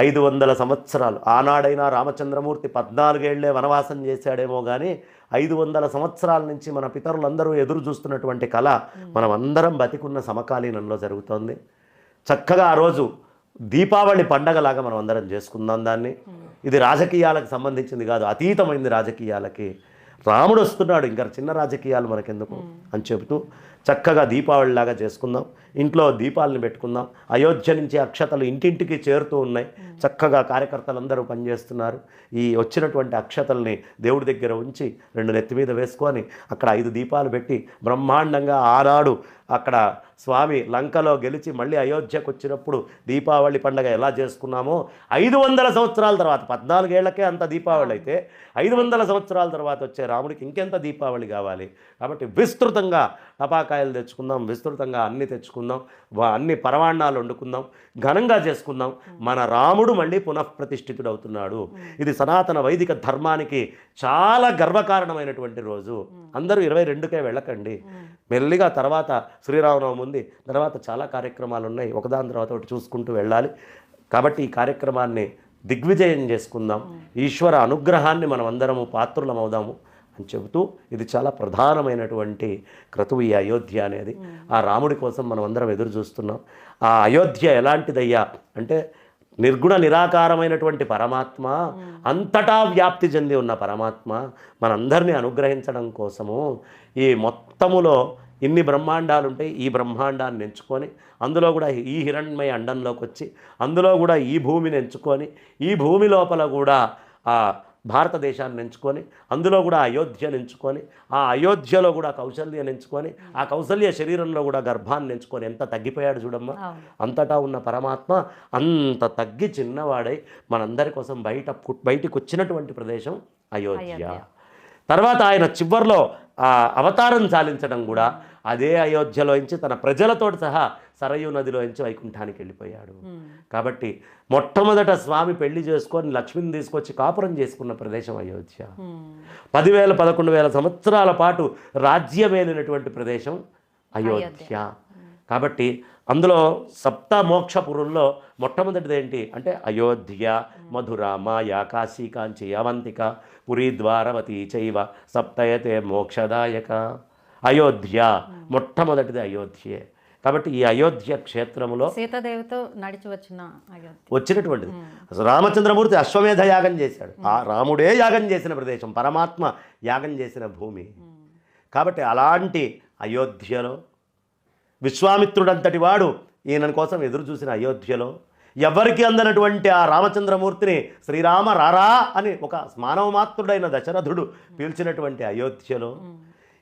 ఐదు వందల సంవత్సరాలు. ఆనాడైనా రామచంద్రమూర్తి పద్నాలుగేళ్ళే వనవాసం చేశాడేమో కానీ ఐదు వందల సంవత్సరాల నుంచి మన పితరులందరూ ఎదురు చూస్తున్నటువంటి కళ మనం అందరం బతికున్న సమకాలీనంలో జరుగుతోంది. చక్కగా ఆ రోజు దీపావళి పండగలాగా మనం అందరం చేసుకుందాం దాన్ని. ఇది రాజకీయాలకు సంబంధించింది కాదు అతీతమైంది రాజకీయాలకి. రాముడు వస్తున్నాడు ఇంకా చిన్న రాజకీయాలు మనకెందుకు? అని చెబుతూ చక్కగా దీపావళిలాగా చేసుకుందాం. ఇంట్లో దీపాలను పెట్టుకుందాం. అయోధ్య నుంచి అక్షతలు ఇంటింటికి చేరుతూ ఉన్నాయి. చక్కగా కార్యకర్తలందరూ పనిచేస్తున్నారు. ఈ వచ్చినటువంటి అక్షతల్ని దేవుడి దగ్గర ఉంచి రెండు నెత్తి మీద వేసుకొని అక్కడ ఐదు దీపాలు పెట్టి బ్రహ్మాండంగా ఆనాడు అక్కడ స్వామి లంకలో గెలిచి మళ్ళీ అయోధ్యకు వచ్చినప్పుడు దీపావళి పండగ ఎలా చేసుకున్నామో ఐదు వందల సంవత్సరాల తర్వాత పద్నాలుగేళ్ళకే అంత దీపావళి అయితే ఐదు వందల సంవత్సరాల తర్వాత వచ్చే రాముడికి ఇంకెంత దీపావళి కావాలి? కాబట్టి విస్తృతంగా టపాకాయలు తెచ్చుకుందాం విస్తృతంగా అన్ని తెచ్చుకుందాం వా- అన్ని పరవాణాలు వండుకుందాం ఘనంగా చేసుకుందాం. మన రాముడు మళ్ళీ పునఃప్రతిష్ఠితుడవుతున్నాడు ఇది సనాతన వైదిక ధర్మానికి చాలా గర్వకారణమైనటువంటి రోజు. అందరూ ఇరవై రెండుకే వెళ్ళకండి. మెల్లిగా తర్వాత శ్రీరామనవమి ఉంది. తర్వాత చాలా కార్యక్రమాలు ఉన్నాయి. ఒకదాని తర్వాత ఒకటి చూసుకుంటూ వెళ్ళాలి. కాబట్టి ఈ కార్యక్రమాన్ని దిగ్విజయం చేసుకుందాం. ఈశ్వర అనుగ్రహాన్ని మనం అందరము పాత్రులమవుదాము. అని చెబుతూ ఇది చాలా ప్రధానమైనటువంటి క్రతువు ఈ అయోధ్య అనేది. ఆ రాముడి కోసం మనం అందరం ఎదురు చూస్తున్నాం. ఆ అయోధ్య ఎలాంటిదయ్యా అంటే నిర్గుణ నిరాకారమైనటువంటి పరమాత్మ అంతటా వ్యాప్తి చెంది ఉన్న పరమాత్మ మనందరినీ అనుగ్రహించడం కోసము ఈ మొత్తములో ఇన్ని బ్రహ్మాండాలు ఉంటాయి ఈ బ్రహ్మాండాన్ని ఎంచుకొని అందులో కూడా ఈ హిరణ్మయ అండంలోకి వచ్చి అందులో కూడా ఈ భూమిని ఎంచుకొని ఈ భూమి లోపల కూడా ఆ భారతదేశాన్ని ఎంచుకొని అందులో కూడా అయోధ్యను ఎంచుకొని ఆ అయోధ్యలో కూడా కౌశల్యని ఎంచుకొని ఆ కౌశల్య శరీరంలో కూడా గర్భాన్ని ఎంచుకొని ఎంత తగ్గిపోయాడు చూడమ్మా. అంతటా ఉన్న పరమాత్మ అంత తగ్గి చిన్నవాడై మనందరి కోసం బయట బయటికి వచ్చినటువంటి ప్రదేశం అయోధ్య. తర్వాత ఆయన చివర్లో అవతారం చాలించడం కూడా అదే అయోధ్యలోంచి తన ప్రజలతోటి సహా సరయూ నదిలోంచి వైకుంఠానికి వెళ్ళిపోయాడు. కాబట్టి మొట్టమొదట స్వామి పెళ్ళి చేసుకొని లక్ష్మిని తీసుకొచ్చి కాపురం చేసుకున్న ప్రదేశం అయోధ్య. పదివేల పదకొండు వేల సంవత్సరాల పాటు రాజ్యమేలినటువంటి ప్రదేశం అయోధ్య. కాబట్టి అందులో సప్త మోక్షపురుల్లో మొట్టమొదటిది ఏంటి అంటే అయోధ్య మధుర మాయా కాశీ కాంచి అవంతిక పురి ద్వారవతి చైవ సప్తయతే మోక్షదాయక. అయోధ్య మొట్టమొదటిది అయోధ్యే. కాబట్టి ఈ అయోధ్య క్షేత్రములో సీతాదేవితో నడిచి వచ్చిన వచ్చినటువంటిది. రామచంద్రమూర్తి అశ్వమేధ యాగం చేశాడు. ఆ రాముడే యాగం చేసిన ప్రదేశం పరమాత్మ యాగం చేసిన భూమి. కాబట్టి అలాంటి అయోధ్యలో విశ్వామిత్రుడంతటి వాడు ఈయన కోసం ఎదురు చూసిన అయోధ్యలో ఎవరికి అందనటువంటి ఆ రామచంద్రమూర్తిని శ్రీరామ రారా అని ఒక మానవమాత్రుడైన దశరథుడు పీల్చినటువంటి అయోధ్యలో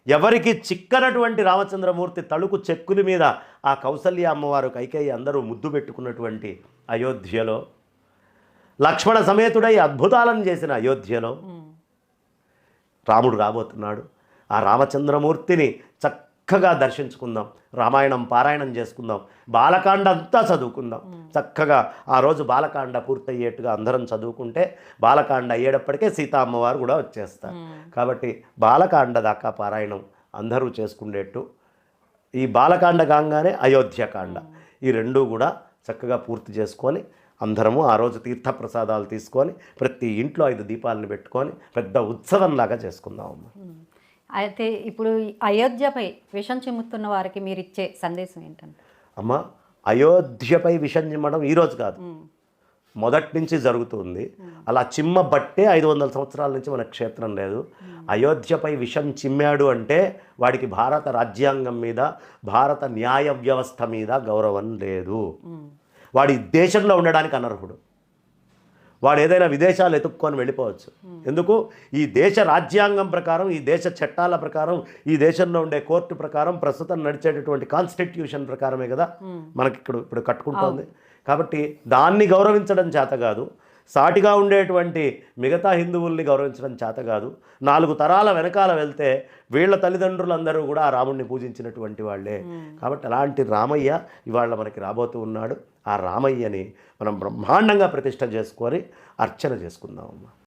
ఎవరికి చిక్కనటువంటి రామచంద్రమూర్తి తలుకు చెక్కుల మీద ఆ కౌసల్య అమ్మవారు కైకేయి అందరూ ముద్దు పెట్టుకున్నటువంటి అయోధ్యలో లక్ష్మణ సమేతుడై అద్భుతాలను చేసిన అయోధ్యలో. రాముడు రాబోతున్నాడు ఆ రామచంద్రమూర్తిని చక్కగా దర్శించుకుందాం. రామాయణం పారాయణం చేసుకుందాం. బాలకాండ అంతా చదువుకుందాం. చక్కగా ఆ రోజు బాలకాండ పూర్తయ్యేట్టుగా అందరం చదువుకుంటే బాలకాండ అయ్యేటప్పటికే సీతా అమ్మవారు కూడా వచ్చేస్తారు. కాబట్టి బాలకాండ దాకా పారాయణం అందరూ చేసుకునేట్టు ఈ బాలకాండ కాగానే అయోధ్యకాండ ఈ రెండూ కూడా చక్కగా పూర్తి చేసుకొని అందరము ఆ రోజు తీర్థప్రసాదాలు తీసుకొని ప్రతి ఇంట్లో ఐదు దీపాలను పెట్టుకొని పెద్ద ఉత్సవంలాగా చేసుకుందాం అమ్మ. అయితే ఇప్పుడు అయోధ్యపై విషం చిమ్ముతున్న వారికి మీరు ఇచ్చే సందేశం ఏంటంటే? అమ్మ అయోధ్యపై విషం చిమ్మడం ఈరోజు కాదు. మొదటి నుంచి జరుగుతుంది. అలా చిమ్మబట్టే ఐదు వందల సంవత్సరాల నుంచి మన క్షేత్రం లేదు. అయోధ్యపై విషం చిమ్మాడు అంటే వాడికి భారత రాజ్యాంగం మీద భారత న్యాయ వ్యవస్థ మీద గౌరవం లేదు. వాడి దేశంలో ఉండడానికి అనర్హుడు. వాడు ఏదైనా విదేశాలు ఎత్తుక్కొని వెళ్ళిపోవచ్చు. ఎందుకు? ఈ దేశ రాజ్యాంగం ప్రకారం ఈ దేశ చట్టాల ప్రకారం ఈ దేశంలో ఉండే కోర్టు ప్రకారం ప్రస్తుతం నడిచేటటువంటి కాన్స్టిట్యూషన్ ప్రకారమే కదా మనకి ఇక్కడ ఇప్పుడు కట్టుకుంటోంది. కాబట్టి దాన్ని గౌరవించడం చేత కాదు. సాటిగా ఉండేటువంటి మిగతా హిందువుల్ని గౌరవించడం చేత కాదు. నాలుగు తరాల వెనకాల వెళ్తే వీళ్ళ తల్లిదండ్రులందరూ కూడా ఆ రాముడిని పూజించినటువంటి వాళ్ళే. కాబట్టి అలాంటి రామయ్య ఇవాళ మనకి రాబోతూ ఉన్నాడు. ఆ రామయ్యని మనం బ్రహ్మాండంగా ప్రతిష్ట చేసుకొని అర్చన చేసుకుందాం అమ్మా